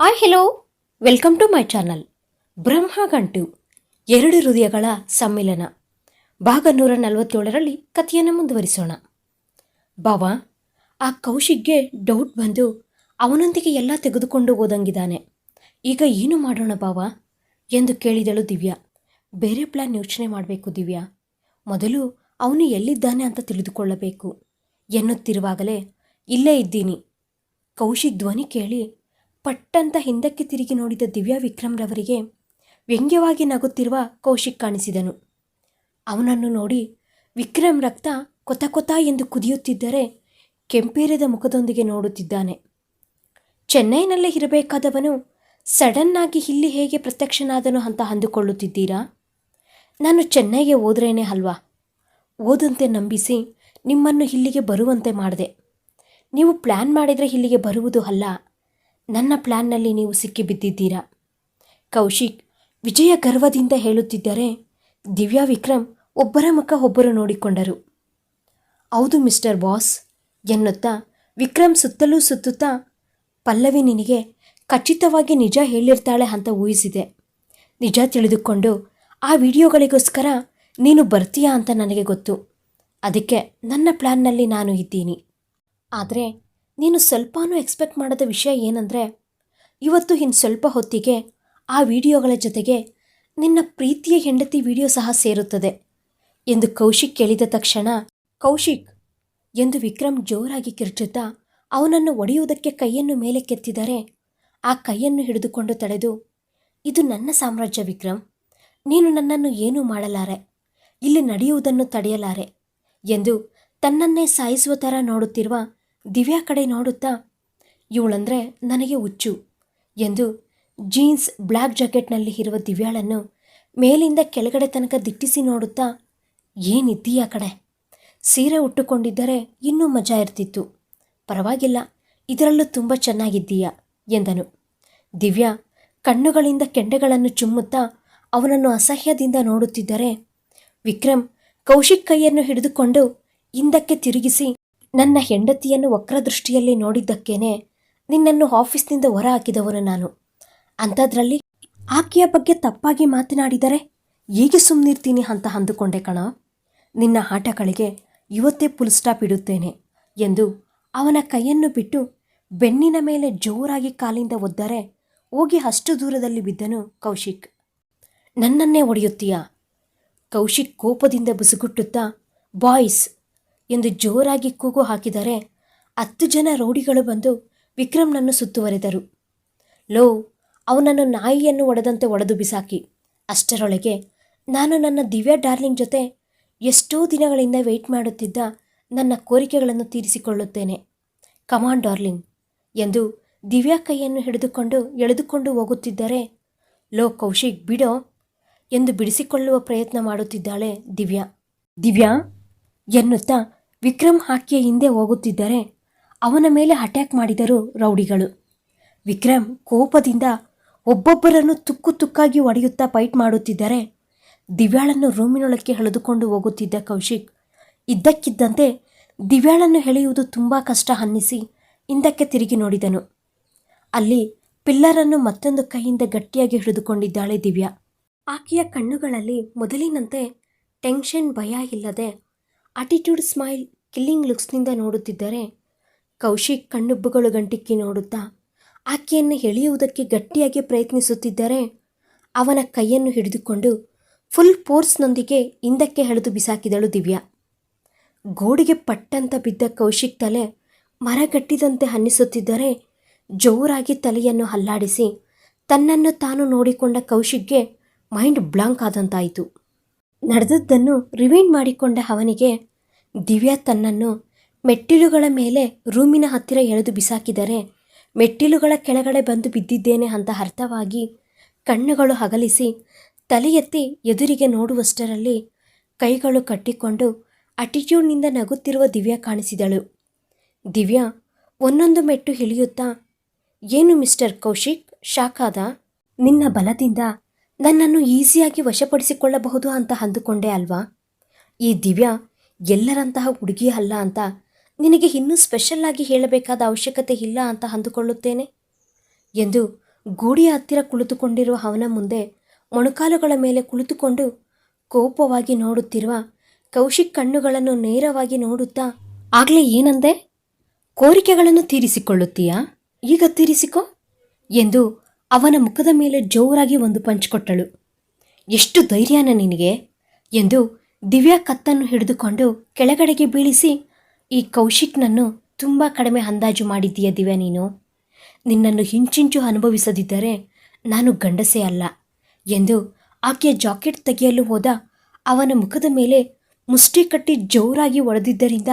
Hi hello welcome to my channel Brahmagantu ಎರಡು ಹೃದಯಗಳ ಸಮ್ಮಿಲನ. ಭಾಗ ನೂರ ನಲವತ್ತೇಳರಲ್ಲಿ ಕಥೆಯನ್ನು ಮುಂದುವರಿಸೋಣ. ಬಾವ ಆ ಕೌಶಿಕ್ಗೆ ಡೌಟ್ ಬಂದು ಅವನೊಂದಿಗೆ ಎಲ್ಲ ತೆಗೆದುಕೊಂಡು ಹೋದಂಗಿದ್ದಾನೆ. ಈಗ ಏನು ಮಾಡೋಣ ಬಾವಾ ಎಂದು ಕೇಳಿದಳು ದಿವ್ಯಾ. ಬೇರೆ ಪ್ಲ್ಯಾನ್ ಯೋಚನೆ ಮಾಡಬೇಕು ದಿವ್ಯಾ. ಮೊದಲು ಅವನು ಎಲ್ಲಿದ್ದಾನೆ ಅಂತ ತಿಳಿದುಕೊಳ್ಳಬೇಕು. ಎನ್ನುತ್ತಿರುವಾಗಲೇ, ಇಲ್ಲೇ ಇದ್ದೀನಿ. ಕೌಶಿಕ್ ಧ್ವನಿ ಕೇಳಿ ಪಟ್ಟಂತ ಹಿಂದಕ್ಕೆ ತಿರುಗಿ ನೋಡಿದ ದಿವ್ಯಾ ವಿಕ್ರಮ್ರವರಿಗೆ ವ್ಯಂಗ್ಯವಾಗಿ ನಗುತ್ತಿರುವ ಕೌಶಿಕ್ ಕಾಣಿಸಿದನು. ಅವನನ್ನು ನೋಡಿ ವಿಕ್ರಮ್ ರಕ್ತ ಕೊತ ಕೊತ ಎಂದು ಕುದಿಯುತ್ತಿದ್ದರೆ ಕೆಂಪೇರದ ಮುಖದೊಂದಿಗೆ ನೋಡುತ್ತಿದ್ದಾನೆ. ಚೆನ್ನೈನಲ್ಲೇ ಇರಬೇಕಾದವನು ಸಡನ್ನಾಗಿ ಇಲ್ಲಿ ಹೇಗೆ ಪ್ರತ್ಯಕ್ಷನಾದನು ಅಂತ ಅಂದುಕೊಳ್ಳುತ್ತಿದ್ದೀರಾ? ನಾನು ಚೆನ್ನೈಗೆ ಹೋದ್ರೇನೆ ಅಲ್ವಾ? ಓದಂತೆ ನಂಬಿಸಿ ನಿಮ್ಮನ್ನು ಇಲ್ಲಿಗೆ ಬರುವಂತೆ ಮಾಡಿದೆ. ನೀವು ಪ್ಲ್ಯಾನ್ ಮಾಡಿದರೆ ಇಲ್ಲಿಗೆ ಬರುವುದು ಅಲ್ಲ. ನನ್ನ ಪ್ಲ್ಯಾನ್ನಲ್ಲಿ ನೀವು ಸಿಕ್ಕಿಬಿದ್ದಿದ್ದೀರಾ ಕೌಶಿಕ್, ವಿಜಯ ಗರ್ವದಿಂದ ಹೇಳುತ್ತಿದ್ದರೆ, ದಿವ್ಯಾ ವಿಕ್ರಮ್ ಒಬ್ಬರ ಮುಖ ಒಬ್ಬರು ನೋಡಿಕೊಂಡರು. ಹೌದು ಮಿಸ್ಟರ್ ಬಾಸ್, ಎನ್ನುತ್ತಾ ವಿಕ್ರಮ್ ಸುತ್ತಲೂ ಸುತ್ತುತ್ತಾ, ಪಲ್ಲವಿ ನಿನಗೆ ಖಚಿತವಾಗಿ ನಿಜ ಹೇಳಿರ್ತಾಳೆ ಅಂತ ಊಹಿಸಿದೆ. ನಿಜ ತಿಳಿದುಕೊಂಡು ಆ ವಿಡಿಯೋಗಳಿಗೋಸ್ಕರ ನೀನು ಬರ್ತೀಯಾ ಅಂತ ನನಗೆ ಗೊತ್ತು. ಅದಕ್ಕೆ ನನ್ನ ಪ್ಲ್ಯಾನ್ನಲ್ಲಿ ನಾನು ಇದ್ದೀನಿ. ಆದರೆ ನೀನು ಸ್ವಲ್ಪನೂ ಎಕ್ಸ್ಪೆಕ್ಟ್ ಮಾಡದ ವಿಷಯ ಏನಂದರೆ, ಇವತ್ತು ಇನ್ನು ಸ್ವಲ್ಪ ಹೊತ್ತಿಗೆ ಆ ವಿಡಿಯೋಗಳ ಜೊತೆಗೆ ನಿನ್ನ ಪ್ರೀತಿಯ ಹೆಂಡತಿ ವಿಡಿಯೋ ಸಹ ಸೇರುತ್ತದೆ ಎಂದು ಕೌಶಿಕ್ ಕೇಳಿದ ತಕ್ಷಣ ಕೌಶಿಕ್ ಎಂದು ವಿಕ್ರಮ್ ಜೋರಾಗಿ ಕಿರ್ಚುತ್ತಾ ಅವನನ್ನು ಒಡೆಯುವುದಕ್ಕೆ ಕೈಯನ್ನು ಮೇಲೆ ಕೆತ್ತಿದರೆ ಆ ಕೈಯನ್ನು ಹಿಡಿದುಕೊಂಡು ತಡೆದು, ಇದು ನನ್ನ ಸಾಮ್ರಾಜ್ಯ ವಿಕ್ರಮ್, ನೀನು ನನ್ನನ್ನು ಏನೂ ಮಾಡಲಾರೆ, ಇಲ್ಲಿ ನಡೆಯುವುದನ್ನು ತಡೆಯಲಾರೆ ಎಂದು ತನ್ನನ್ನೇ ಸಾಯಿಸುವ ಥರ ನೋಡುತ್ತಿರುವ ದಿವ್ಯಾ ಕಡೆ ನೋಡುತ್ತಾ, ಇವಳಂದ್ರೆ ನನಗೆ ಹುಚ್ಚು ಎಂದು ಜೀನ್ಸ್ ಬ್ಲ್ಯಾಕ್ ಜಾಕೆಟ್ನಲ್ಲಿ ಇರುವ ದಿವ್ಯಾಳನ್ನು ಮೇಲಿಂದ ಕೆಳಗಡೆ ತನಕ ದಿಟ್ಟಿಸಿ ನೋಡುತ್ತಾ ಏನಿದ್ದೀಯ ಕಡೆ ಸೀರೆ ಉಟ್ಟುಕೊಂಡಿದ್ದರೆ ಇನ್ನೂ ಮಜಾ ಇರ್ತಿತ್ತು. ಪರವಾಗಿಲ್ಲ, ಇದರಲ್ಲೂ ತುಂಬ ಚೆನ್ನಾಗಿದ್ದೀಯ ಎಂದನು. ದಿವ್ಯಾ ಕಣ್ಣುಗಳಿಂದ ಕೆಂಡೆಗಳನ್ನು ಚುಮ್ಮುತ್ತಾ ಅವನನ್ನು ಅಸಹ್ಯದಿಂದ ನೋಡುತ್ತಿದ್ದರೆ, ವಿಕ್ರಮ್ ಕೌಶಿಕ್ ಕೈಯನ್ನು ಹಿಡಿದುಕೊಂಡು ಹಿಂದಕ್ಕೆ ತಿರುಗಿಸಿ ನನ್ನ ಹೆಂಡತಿಯನ್ನು ವಕ್ರದೃಷ್ಟಿಯಲ್ಲಿ ನೋಡಿದ್ದಕ್ಕೇನೆ ನಿನ್ನನ್ನು ಆಫೀಸ್ನಿಂದ ಹೊರ ಹಾಕಿದವನು ನಾನು. ಅಂಥದ್ರಲ್ಲಿ ಆಕೆಯ ಬಗ್ಗೆ ತಪ್ಪಾಗಿ ಮಾತನಾಡಿದರೆ ಹೀಗೆ ಸುಮ್ಮನಿರ್ತೀನಿ ಅಂತ ಅಂದುಕೊಂಡೆ ಕಣ. ನಿನ್ನ ಆಟಗಳಿಗೆ ಇವತ್ತೇ ಫುಲ್ ಸ್ಟಾಪ್ ಇಡುತ್ತೇನೆ ಎಂದು ಅವನ ಕೈಯನ್ನು ಬಿಟ್ಟು ಬೆನ್ನಿನ ಮೇಲೆ ಜೋರಾಗಿ ಕಾಲಿಂದ ಒದ್ದರೆ ಹೋಗಿ ಅಷ್ಟು ದೂರದಲ್ಲಿ ಬಿದ್ದನು ಕೌಶಿಕ್. ನನ್ನನ್ನೇ ಒಡೆಯುತ್ತೀಯಾ ಕೌಶಿಕ್ ಕೋಪದಿಂದ ಬುಸುಗುಟ್ಟುತ್ತಾ, ಬಾಯ್ಸ್ ಎಂದು ಜೋರಾಗಿ ಕೂಗು ಹಾಕಿದರೆ ಹತ್ತು ಜನ ರೌಡಿಗಳು ಬಂದು ವಿಕ್ರಮ್ನನ್ನು ಸುತ್ತುವರೆದರು. ಲೋ ಅವನನ್ನು ನಾಯಿಯನ್ನು ಒಡೆದಂತೆ ಒಡೆದು ಬಿಸಾಕಿ. ಅಷ್ಟರೊಳಗೆ ನಾನು ನನ್ನ ದಿವ್ಯಾ ಡಾರ್ಲಿಂಗ್ ಜೊತೆ ಎಷ್ಟೋ ದಿನಗಳಿಂದ ವೆಯ್ಟ್ ಮಾಡುತ್ತಿದ್ದ ನನ್ನ ಕೋರಿಕೆಗಳನ್ನು ತೀರಿಸಿಕೊಳ್ಳುತ್ತೇನೆ. ಕಮಾನ್ ಡಾರ್ಲಿಂಗ್ ಎಂದು ದಿವ್ಯಾ ಕೈಯನ್ನು ಹಿಡಿದುಕೊಂಡು ಎಳೆದುಕೊಂಡು ಹೋಗುತ್ತಿದ್ದರೆ, ಲೋ, ಕೌಶಿಕ್, ಬಿಡೋ ಎಂದು ಬಿಡಿಸಿಕೊಳ್ಳುವ ಪ್ರಯತ್ನ ಮಾಡುತ್ತಿದ್ದಾಳೆ ದಿವ್ಯಾ. ದಿವ್ಯಾ, ಎನ್ನುತ್ತಾ ವಿಕ್ರಮ್ ಆಕೆಯ ಹಿಂದೆ ಹೋಗುತ್ತಿದ್ದರೆ ಅವನ ಮೇಲೆ ಅಟ್ಯಾಕ್ ಮಾಡಿದರು ರೌಡಿಗಳು. ವಿಕ್ರಮ್ ಕೋಪದಿಂದ ಒಬ್ಬೊಬ್ಬರನ್ನು ತುಕ್ಕು ತುಕ್ಕಾಗಿ ಒಡೆಯುತ್ತಾ ಫೈಟ್ ಮಾಡುತ್ತಿದ್ದರೆ ದಿವ್ಯಾಳನ್ನು ರೂಮಿನೊಳಕ್ಕೆ ಎಳೆದುಕೊಂಡು ಹೋಗುತ್ತಿದ್ದ ಕೌಶಿಕ್ ಇದ್ದಕ್ಕಿದ್ದಂತೆ ದಿವ್ಯಾಳನ್ನು ಎಳೆಯುವುದು ತುಂಬ ಕಷ್ಟ ಅನ್ನಿಸಿ ಹಿಂದಕ್ಕೆ ತಿರುಗಿ ನೋಡಿದನು. ಅಲ್ಲಿ ಪಿಲ್ಲರನ್ನು ಮತ್ತೊಂದು ಕೈಯಿಂದ ಗಟ್ಟಿಯಾಗಿ ಹಿಡಿದುಕೊಂಡಿದ್ದಾಳೆ ದಿವ್ಯಾ. ಆಕೆಯ ಕಣ್ಣುಗಳಲ್ಲಿ ಮೊದಲಿನಂತೆ ಟೆನ್ಷನ್ ಭಯ ಇಲ್ಲದೆ ಅಟಿಟ್ಯೂಡ್ ಸ್ಮೈಲ್ ಕಿಲ್ಲಿಂಗ್ ಲುಕ್ಸ್ನಿಂದ ನೋಡುತ್ತಿದ್ದರೆ ಕೌಶಿಕ್ ಕಣ್ಣುಬ್ಬುಗಳು ಗಂಟಿಕ್ಕಿ ನೋಡುತ್ತಾ ಆಕೆಯನ್ನು ಎಳೆಯುವುದಕ್ಕೆ ಗಟ್ಟಿಯಾಗಿ ಪ್ರಯತ್ನಿಸುತ್ತಿದ್ದರೆ ಅವನ ಕೈಯನ್ನು ಹಿಡಿದುಕೊಂಡು ಫುಲ್ ಫೋರ್ಸ್ನೊಂದಿಗೆ ಹಿಂದಕ್ಕೆ ಎಳೆದು ಬಿಸಾಕಿದಳು ದಿವ್ಯಾ. ಗೋಡೆಗೆ ಪಟ್ಟಂತ ಬಿದ್ದ ಕೌಶಿಕ್ ತಲೆ ಮರಗಟ್ಟಿದಂತೆ ಅನ್ನಿಸುತ್ತಿದ್ದರೆ ಜೋರಾಗಿ ತಲೆಯನ್ನು ಹಲ್ಲಾಡಿಸಿ ತನ್ನನ್ನು ತಾನು ನೋಡಿಕೊಂಡ ಕೌಶಿಕ್ಗೆ ಮೈಂಡ್ ಬ್ಲಾಂಕ್ ಆದಂತಾಯಿತು. ನಡೆದದ್ದನ್ನು ರಿವೈಂಡ್ ಮಾಡಿಕೊಂಡ ಅವನಿಗೆ ದಿವ್ಯಾ ತನ್ನನ್ನು ಮೆಟ್ಟಿಲುಗಳ ಮೇಲೆ ರೂಮಿನ ಹತ್ತಿರ ಎಳೆದು ಬಿಸಾಕಿದರೆ, ಮೆಟ್ಟಿಲುಗಳ ಕೆಳಗಡೆ ಬಂದು ಬಿದ್ದಿದ್ದೇನೆ ಅಂತ ಅರ್ಥವಾಗಿ ಕಣ್ಣುಗಳು ಹಗಲಿಸಿ ತಲೆ ಎತ್ತಿ ಎದುರಿಗೆ ನೋಡುವಷ್ಟರಲ್ಲಿ ಕೈಗಳು ಕಟ್ಟಿಕೊಂಡು ಅಟಿಟ್ಯೂಡ್ನಿಂದ ನಗುತ್ತಿರುವ ದಿವ್ಯಾ ಕಾಣಿಸಿದಳು. ದಿವ್ಯಾ, ಒಂದೊಂದು ಮೆಟ್ಟು ಇಳಿಯುತ್ತಾ ಏನು ಮಿಸ್ಟರ್ ಕೌಶಿಕ್? ಶಾಖಾದ? ನಿನ್ನ ಬಲದಿಂದ ನನ್ನನ್ನು ಈಸಿಯಾಗಿ ವಶಪಡಿಸಿಕೊಳ್ಳಬಹುದು ಅಂತ ಅಂದುಕೊಂಡೆ ಅಲ್ವಾ? ಈ ದಿವ್ಯಾ, ಎಲ್ಲರಂತಹ ಹುಡುಗಿ ಅಲ್ಲ ಅಂತ ನಿನಗೆ ಇನ್ನೂ ಸ್ಪೆಷಲ್ ಆಗಿ ಹೇಳಬೇಕಾದ ಅವಶ್ಯಕತೆ ಇಲ್ಲ ಅಂತ ಅಂದುಕೊಳ್ಳುತ್ತೇನೆ? ಎಂದು ಗೂಡಿಯ ಹತ್ತಿರ ಕುಳಿತುಕೊಂಡಿರುವ ಅವನ ಮುಂದೆ ಮೊಣಕಾಲುಗಳ ಮೇಲೆ ಕುಳಿತುಕೊಂಡು ಕೋಪವಾಗಿ ನೋಡುತ್ತಿರುವ ಕೌಶಿಕ್ ಕಣ್ಣುಗಳನ್ನು ನೇರವಾಗಿ ನೋಡುತ್ತಾ, ಆಗ್ಲೇ ಏನಂದೆ? ಕೋರಿಕೆಗಳನ್ನು ತೀರಿಸಿಕೊಳ್ಳುತ್ತೀಯಾ? ಈಗ ತೀರಿಸಿಕೊ? ಎಂದು ಅವನ ಮುಖದ ಮೇಲೆ ಜೋರಾಗಿ ಒಂದು ಪಂಚ್ ಕೊಟ್ಟಳು. ಎಷ್ಟು ಧೈರ್ಯನ ನಿನಗೆ? ಎಂದು ದಿವ್ಯಾ ಕತ್ತನ್ನು ಹಿಡಿದುಕೊಂಡು ಕೆಳಗಡೆಗೆ ಬೀಳಿಸಿ, ಈ ಕೌಶಿಕ್ನನ್ನು ತುಂಬ ಕಡಿಮೆ ಅಂದಾಜು ಮಾಡಿದ್ದೀಯ ದಿವ್ಯಾ ನೀನು. ನಿನ್ನನ್ನು ಹಿಂಚಿಂಚು ಅನುಭವಿಸದಿದ್ದರೆ ನಾನು ಗಂಡಸೇ ಅಲ್ಲ ಎಂದು ಆಕೆಯ ಜಾಕೆಟ್ ತೆಗೆಯಲು ಹೋದ ಅವನ ಮುಖದ ಮೇಲೆ ಮುಷ್ಟಿ ಕಟ್ಟಿ ಜೋರಾಗಿ ಒಡೆದಿದ್ದರಿಂದ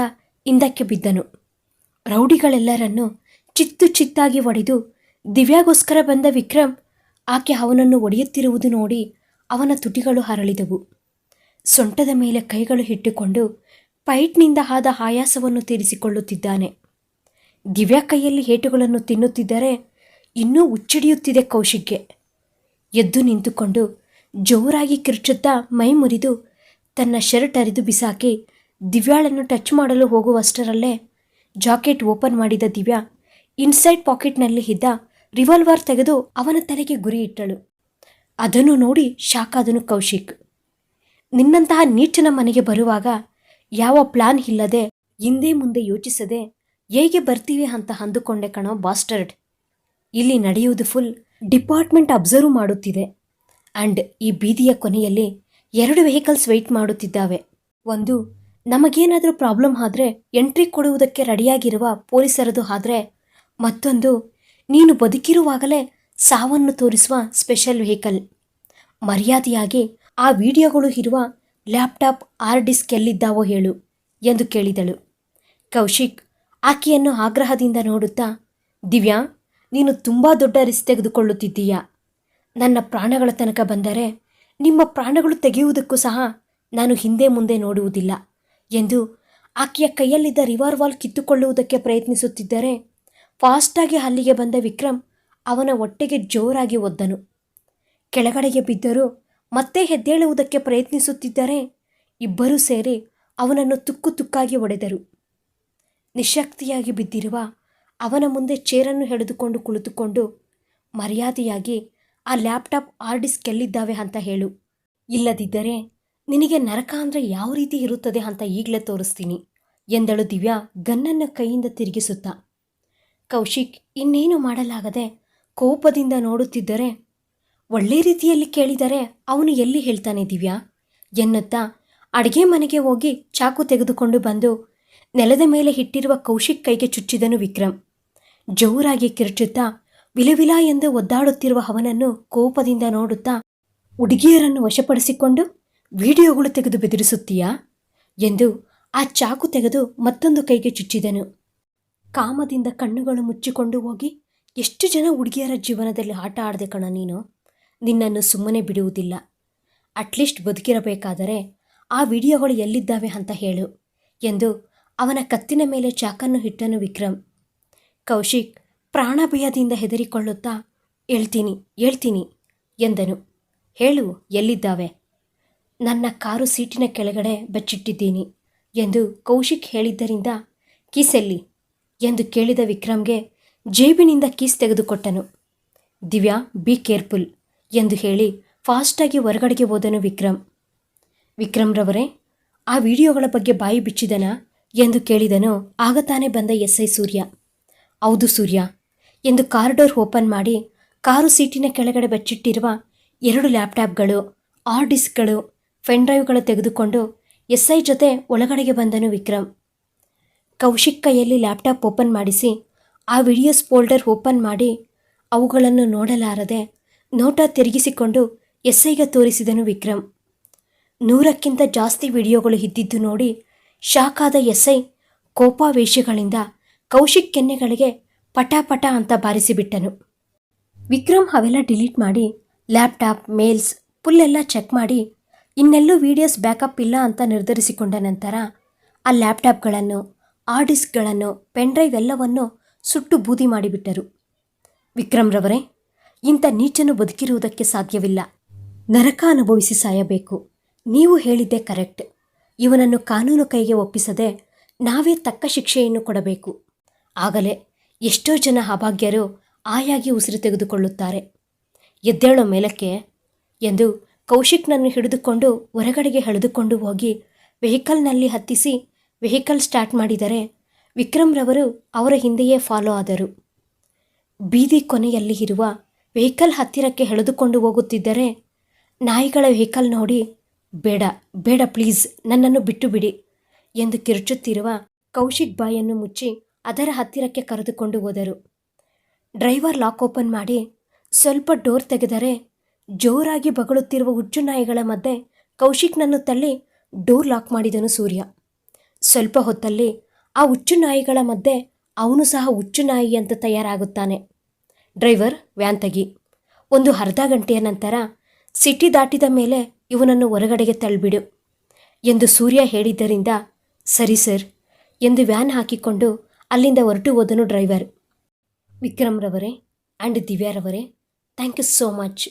ಹಿಂದಕ್ಕೆ ಬಿದ್ದನು. ರೌಡಿಗಳೆಲ್ಲರನ್ನು ಚಿತ್ತು ಚಿತ್ತಾಗಿ ಒಡೆದು ದಿವ್ಯಾಗೋಸ್ಕರ ಬಂದ ವಿಕ್ರಮ್ ಆಕೆ ಅವನನ್ನು ಒಡೆಯುತ್ತಿರುವುದು ನೋಡಿ ಅವನ ತುಟಿಗಳು ಹರಳಿದವು. ಸೊಂಟದ ಮೇಲೆ ಕೈಗಳು ಇಟ್ಟುಕೊಂಡು ಪೈಟ್ನಿಂದ ಆದ ಆಯಾಸವನ್ನು ತೀರಿಸಿಕೊಳ್ಳುತ್ತಿದ್ದಾನೆ. ದಿವ್ಯಾ ಕೈಯಲ್ಲಿ ಏಟುಗಳನ್ನು ತಿನ್ನುತ್ತಿದ್ದರೆ ಇನ್ನೂ ಉಚ್ಚಿಡಿಯುತ್ತಿದೆ ಕೌಶಿಕ್ಗೆ. ಎದ್ದು ನಿಂತುಕೊಂಡು ಜೋರಾಗಿ ಕಿರ್ಚುತ್ತಾ ಮೈ ಮುರಿದು ತನ್ನ ಶರ್ಟ್ ಅರಿದು ಬಿಸಾಕಿ ದಿವ್ಯಾಳನ್ನು ಟಚ್ ಮಾಡಲು ಹೋಗುವಷ್ಟರಲ್ಲೇ ಜಾಕೆಟ್ ಓಪನ್ ಮಾಡಿದ ದಿವ್ಯಾ ಇನ್ಸೈಡ್ ಪಾಕೆಟ್ನಲ್ಲಿ ಇದ್ದ ರಿವಾಲ್ವರ್ ತೆಗೆದು ಅವನ ತಲೆಗೆ ಗುರಿ ಇಟ್ಟಳು. ಅದನ್ನು ನೋಡಿ ಶಾಕಾದನು ಕೌಶಿಕ್, ನಿನ್ನಂತಹ ನೀಚನ ಮನೆಗೆ ಬರುವಾಗ ಯಾವ ಪ್ಲಾನ್ ಇಲ್ಲದೆ ಹಿಂದೆ ಮುಂದೆ ಯೋಚಿಸದೆ ಹೇಗೆ ಬರ್ತೀವಿ ಅಂತ ಅಂದುಕೊಂಡೆ ಕಣೋ ಬಾಸ್ಟರ್ಡ್. ಇಲ್ಲಿ ನಡೆಯುವುದು ಫುಲ್ ಡಿಪಾರ್ಟ್ಮೆಂಟ್ ಅಬ್ಸರ್ವ್ ಮಾಡುತ್ತಿದೆ. ಆ್ಯಂಡ್ ಈ ಬೀದಿಯ ಕೊನೆಯಲ್ಲಿ ಎರಡು ವೆಹಿಕಲ್ಸ್ ವೆಯ್ಟ್ ಮಾಡುತ್ತಿದ್ದಾವೆ. ಒಂದು, ನಮಗೇನಾದರೂ ಪ್ರಾಬ್ಲಮ್ ಆದರೆ ಎಂಟ್ರಿ ಕೊಡುವುದಕ್ಕೆ ರೆಡಿಯಾಗಿರುವ ಪೊಲೀಸರದು ಆದರೆ ಮತ್ತೊಂದು ನೀನು ಬದುಕಿರುವಾಗಲೇ ಸಾವನ್ನು ತೋರಿಸುವ ಸ್ಪೆಷಲ್ ವೆಹಿಕಲ್. ಮರ್ಯಾದೆಯಾಗಿ ಆ ವಿಡಿಯೋಗಳು ಇರುವ ಲ್ಯಾಪ್ಟಾಪ್ ಆರ್ ಡಿಸ್ಕ್ ಎಲ್ಲಿದ್ದಾವೋ ಹೇಳು ಎಂದು ಕೇಳಿದಳು. ಕೌಶಿಕ್ ಆಕೆಯನ್ನು ಆಗ್ರಹದಿಂದ ನೋಡುತ್ತಾ, ದಿವ್ಯಾ, ನೀನು ತುಂಬ ದೊಡ್ಡ ರಿಸ್ಕ್ ತೆಗೆದುಕೊಳ್ಳುತ್ತಿದ್ದೀಯಾ? ನನ್ನ ಪ್ರಾಣಗಳ ತನಕ ಬಂದರೆ ನಿಮ್ಮ ಪ್ರಾಣಗಳು ತೆಗೆಯುವುದಕ್ಕೂ ಸಹ ನಾನು ಹಿಂದೆ ಮುಂದೆ ನೋಡುವುದಿಲ್ಲ ಎಂದು ಆಕೆಯ ಕೈಯಲ್ಲಿದ್ದ ರಿವಾಲ್ವಾಲ್ ಕಿತ್ತುಕೊಳ್ಳುವುದಕ್ಕೆ ಪ್ರಯತ್ನಿಸುತ್ತಿದ್ದರೆ ಫಾಸ್ಟಾಗಿ ಅಲ್ಲಿಗೆ ಬಂದ ವಿಕ್ರಮ್ ಅವನ ಹೊಟ್ಟೆಗೆ ಜೋರಾಗಿ ಒದ್ದನು. ಕೆಳಗಡೆಗೆ ಬಿದ್ದರೂ ಮತ್ತೆ ಹೆದ್ದೇಳುವುದಕ್ಕೆ ಪ್ರಯತ್ನಿಸುತ್ತಿದ್ದರೆ ಇಬ್ಬರೂ ಸೇರಿ ಅವನನ್ನು ತುಕ್ಕು ತುಕ್ಕಾಗಿ ಒಡೆದರು ನಿಶಕ್ತಿಯಾಗಿ ಬಿದ್ದಿರುವ ಅವನ ಮುಂದೆ ಚೇರನ್ನು ಎಳೆದುಕೊಂಡು ಕುಳಿತುಕೊಂಡು ಮರ್ಯಾದೆಯಾಗಿ, ಆ ಲ್ಯಾಪ್ಟಾಪ್ ಆರ್ ಡಿಸ್ಕ್ ಎಲ್ಲಿದ್ದಾವೆ? ಅಂತ ಹೇಳು. ಇಲ್ಲದಿದ್ದರೆ ನಿನಗೆ ನರಕ ಅಂದರೆ ಯಾವ ರೀತಿ ಇರುತ್ತದೆ ಅಂತ ಈಗಲೇ ತೋರಿಸ್ತೀನಿ, ಎಂದಳು ದಿವ್ಯಾ ಗನ್ನನ್ನು ಕೈಯಿಂದ ತಿರುಗಿಸುತ್ತಾ. ಕೌಶಿಕ್ ಇನ್ನೇನು ಮಾಡಲಾಗದೆ ಕೋಪದಿಂದ ನೋಡುತ್ತಿದ್ದರೆ, ಒಳ್ಳೆ ರೀತಿಯಲ್ಲಿ ಕೇಳಿದರೆ ಅವನು ಎಲ್ಲಿ ಹೇಳ್ತಾನೆ ದಿವ್ಯಾ? ಎನ್ನುತ್ತಾ ಅಡಿಗೆ ಮನೆಗೆ ಹೋಗಿ ಚಾಕು ತೆಗೆದುಕೊಂಡು ಬಂದು ನೆಲದ ಮೇಲೆ ಇಟ್ಟಿರುವ ಕೌಶಿಕ್ ಕೈಗೆ ಚುಚ್ಚಿದನು ವಿಕ್ರಮ್. ಜೋರಾಗಿ ಕಿರುಚುತ್ತಾ ವಿಲವಿಲ ಎಂದು ಒದ್ದಾಡುತ್ತಿರುವ ಅವನನ್ನು ಕೋಪದಿಂದ ನೋಡುತ್ತಾ ಹುಡುಗಿಯರನ್ನು ವಶಪಡಿಸಿಕೊಂಡು ವಿಡಿಯೋಗಳು ತೆಗೆದು ಬೆದರಿಸುತ್ತೀಯಾ? ಎಂದು ಆ ಚಾಕು ತೆಗೆದು ಮತ್ತೊಂದು ಕೈಗೆ ಚುಚ್ಚಿದನು. ಕಾಮದಿಂದ ಕಣ್ಣುಗಳು ಮುಚ್ಚಿಕೊಂಡು ಹೋಗಿ, ಎಷ್ಟು ಜನ ಹುಡುಗಿಯರ ಜೀವನದಲ್ಲಿ ಆಟ ಆಡದೆ ಕಣ ನೀನು? ನಿನ್ನನ್ನು ಸುಮ್ಮನೆ ಬಿಡುವುದಿಲ್ಲ. ಅಟ್ಲೀಸ್ಟ್ ಬದುಕಿರಬೇಕಾದರೆ ಆ ವಿಡಿಯೋಗಳು ಎಲ್ಲಿದ್ದಾವೆ ಅಂತ ಹೇಳು, ಎಂದು ಅವನ ಕತ್ತಿನ ಮೇಲೆ ಚಾಕನ್ನು ಇಟ್ಟನು ವಿಕ್ರಮ್. ಕೌಶಿಕ್ ಪ್ರಾಣಭಯದಿಂದ ಹೆದರಿಕೊಳ್ಳುತ್ತಾ ಹೇಳ್ತೀನಿ ಹೇಳ್ತೀನಿ, ಎಂದನು. ಹೇಳು, ಎಲ್ಲಿದ್ದಾವೆ? ನನ್ನ ಕಾರು ಸೀಟಿನ ಕೆಳಗಡೆ ಬಚ್ಚಿಟ್ಟಿದ್ದೀನಿ, ಎಂದು ಕೌಶಿಕ್ ಹೇಳಿದ್ದರಿಂದ, ಕೀಸೆಲ್ಲಿ ಎಂದು ಕೇಳಿದ ವಿಕ್ರಮ್ಗೆ ಜೇಬಿನಿಂದ ಕೀಸ್ ತೆಗೆದುಕೊಟ್ಟನು. ದಿವ್ಯಾ, ಬಿ ಕೇರ್ಫುಲ್ ಎಂದು ಹೇಳಿ ಫಾಸ್ಟಾಗಿ ಹೊರಗಡೆಗೆ ಹೋದನು ವಿಕ್ರಮ್. ವಿಕ್ರಮ್ರವರೇ, ಆ ವಿಡಿಯೋಗಳ ಬಗ್ಗೆ ಬಾಯಿ ಬಿಚ್ಚಿದನ? ಎಂದು ಕೇಳಿದನು ಆಗ ತಾನೇ ಬಂದ ಎಸ್ ಐ ಸೂರ್ಯ. ಹೌದು ಸೂರ್ಯ ಎಂದು ಕಾರ್ ಡೋರ್ ಓಪನ್ ಮಾಡಿ ಕಾರು ಸೀಟಿನ ಕೆಳಗಡೆ ಬಚ್ಚಿಟ್ಟಿರುವ ಎರಡು ಲ್ಯಾಪ್ಟಾಪ್ಗಳು ಆರ್ ಡಿಸ್ಕ್ಗಳು ಫೆನ್ ಡ್ರೈವ್ಗಳು ತೆಗೆದುಕೊಂಡು ಎಸ್ ಐ ಜೊತೆ ಒಳಗಡೆಗೆ ಬಂದನು ವಿಕ್ರಮ್. ಕೌಶಿಕ್ ಕೈಯಲ್ಲಿ ಲ್ಯಾಪ್ಟಾಪ್ ಓಪನ್ ಮಾಡಿಸಿ, ಆ ವಿಡಿಯೋಸ್ ಫೋಲ್ಡರ್ ಓಪನ್ ಮಾಡಿ ಅವುಗಳನ್ನು ನೋಡಲಾರದೆ ನೋಟ ತಿರುಗಿಸಿಕೊಂಡು ಎಸ್ಐಗೆ ತೋರಿಸಿದನು ವಿಕ್ರಮ್. ನೂರಕ್ಕಿಂತ ಜಾಸ್ತಿ ವಿಡಿಯೋಗಳು ಇದ್ದಿದ್ದು ನೋಡಿ ಶಾಕ್ ಆದ ಎಸ್ ಐ ಕೋಪಾವೇಶಗಳಿಂದ ಕೌಶಿಕ್ ಕೆನ್ನೆಗಳಿಗೆ ಪಟಾಪಟ ಪಟ ಅಂತ ಬಾರಿಸಿಬಿಟ್ಟನು. ವಿಕ್ರಮ್ ಅವೆಲ್ಲ ಡಿಲೀಟ್ ಮಾಡಿ ಲ್ಯಾಪ್ಟಾಪ್, ಮೇಲ್ಸ್ ಫುಲ್ಲೆಲ್ಲ ಚೆಕ್ ಮಾಡಿ ಇನ್ನೆಲ್ಲೂ ವಿಡಿಯೋಸ್ ಬ್ಯಾಕಪ್ ಇಲ್ಲ ಅಂತ ನಿರ್ಧರಿಸಿಕೊಂಡ ನಂತರ ಆ ಲ್ಯಾಪ್ಟಾಪ್ಗಳನ್ನು ಆ ಡಿಸ್ಕ್ಗಳನ್ನು ಪೆನ್ಡ್ರೈವ್ ಎಲ್ಲವನ್ನೂ ಸುಟ್ಟು ಬೂದಿ ಮಾಡಿಬಿಟ್ಟರು. ವಿಕ್ರಮ್ರವರೇ ಇಂಥ ನೀಚನು ಬದುಕಿರುವುದಕ್ಕೆ ಸಾಧ್ಯವಿಲ್ಲ. ನರಕ ಅನುಭವಿಸಿ ಸಾಯಬೇಕು. ನೀವು ಹೇಳಿದ್ದೆ ಕರೆಕ್ಟ್. ಇವನನ್ನು ಕಾನೂನು ಕೈಗೆ ಒಪ್ಪಿಸದೆ ನಾವೇ ತಕ್ಕ ಶಿಕ್ಷೆಯನ್ನು ಕೊಡಬೇಕು. ಆಗಲೇ ಎಷ್ಟೋ ಜನ ಅಭಾಗ್ಯರು ಆಯಾಗಿ ಉಸಿರು ತೆಗೆದುಕೊಳ್ಳುತ್ತಾರೆ. ಎದ್ದೇಳೋ ಮೇಲಕ್ಕೆ ಎಂದು ಕೌಶಿಕ್ನನ್ನು ಹಿಡಿದುಕೊಂಡು ಹೊರಗಡೆಗೆ ಎಳೆದುಕೊಂಡು ಹೋಗಿ ವೆಹಿಕಲ್ನಲ್ಲಿ ಹತ್ತಿಸಿ ವೆಹಿಕಲ್ ಸ್ಟಾರ್ಟ್ ಮಾಡಿದರೆ ವಿಕ್ರಮ್ರವರು ಅವರ ಹಿಂದೆಯೇ ಫಾಲೋ ಆದರು. ಬೀದಿ ಕೊನೆಯಲ್ಲಿ ಇರುವ ವೆಹಿಕಲ್ ಹತ್ತಿರಕ್ಕೆ ಎಳೆದುಕೊಂಡು ಹೋಗುತ್ತಿದ್ದರೆ ನಾಯಿಗಳ ವೆಹಿಕಲ್ ನೋಡಿ, ಬೇಡ ಬೇಡ ಪ್ಲೀಸ್, ನನ್ನನ್ನು ಬಿಟ್ಟು ಬಿಡಿ ಎಂದು ಕಿರುಚುತ್ತಿರುವ ಕೌಶಿಕ್ ಬಾಯನ್ನು ಮುಚ್ಚಿ ಅದರ ಹತ್ತಿರಕ್ಕೆ ಕರೆದುಕೊಂಡು ಹೋದರು. ಡ್ರೈವರ್ ಲಾಕ್ ಓಪನ್ ಮಾಡಿ, ಸ್ವಲ್ಪ ಡೋರ್ ತೆಗೆದರೆ ಜೋರಾಗಿ ಬಗಳುತ್ತಿರುವ ಹುಚ್ಚು ನಾಯಿಗಳ ಮಧ್ಯೆ ಕೌಶಿಕ್ನನ್ನು ತಳ್ಳಿ ಡೋರ್ ಲಾಕ್ ಮಾಡಿದನು ಸೂರ್ಯ. ಸ್ವಲ್ಪ ಹೊತ್ತಲ್ಲಿ ಆ ಹುಚ್ಚು ನಾಯಿಗಳ ಮಧ್ಯೆ ಅವನು ಸಹ ಹುಚ್ಚು ನಾಯಿ ಅಂತ ತಯಾರಾಗುತ್ತಾನೆ. ಡ್ರೈವರ್ ವ್ಯಾನ್ ತಗಿ. ಒಂದು ಅರ್ಧ ಗಂಟೆಯ ನಂತರ ಸಿಟಿ ದಾಟಿದ ಮೇಲೆ ಇವನನ್ನು ಹೊರಗಡೆಗೆ ತಳ್ಳಿಬಿಡು. ಎಂದು ಸೂರ್ಯ ಹೇಳಿದ್ದರಿಂದ, ಸರಿ ಸರ್, ಎಂದು ವ್ಯಾನ್ ಹಾಕಿಕೊಂಡು ಅಲ್ಲಿಂದ ಹೊರಟು ಹೋದನು ಡ್ರೈವರ್. ವಿಕ್ರಮ್ರವರೇ ಆ್ಯಂಡ್ ದಿವ್ಯಾರವರೇ ಥ್ಯಾಂಕ್ ಯು ಸೋ ಮಚ್.